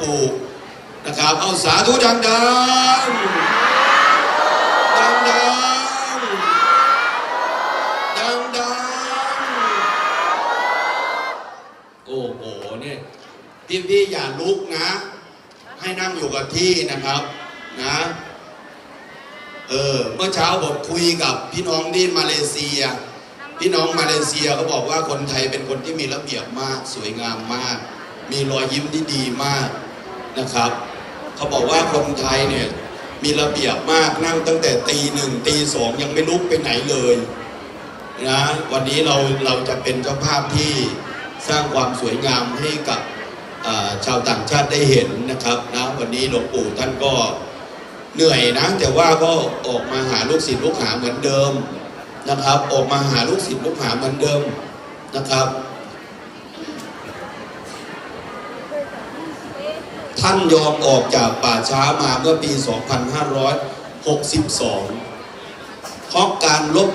ปู่นะครับเอาสาธุดังๆดังๆดังๆโอ้โหเนี่ยพี่พี่ๆอย่าลุกนะ ให้นั่งอยู่กับที่นะครับนะเออเมื่อเช้าผมคุยกับพี่น้องที่มาเลเซีย พี่น้องมาเลเซียเขาบอกว่าคนไทยเป็นคนที่มีระเบียบมาก สวยงามมาก มีรอยยิ้มที่ดีมาก นะครับ เขาบอกว่าคนไทยเนี่ยมีระเบียบมากนั่งตั้งแต่ตีหนึ่งตีสองยังไม่ลุกไปไหนเลยนะวันนี้เราเราจะเป็นเจ้าภาพที่สร้างความสวยงามให้กับชาวต่างชาติได้เห็นนะครับนะวันนี้หลวงปู่ท่านก็เหนื่อยนะแต่ว่าก็ออกมาหาลูกศิษย์ลูกหาเหมือนเดิมนะครับ ออกมาหาลูกศิษย์ลูกหาเหมือนเดิมนะครับานยอมออกจากป่าช้ามาเมื่อปี 2562 เพราะการลบ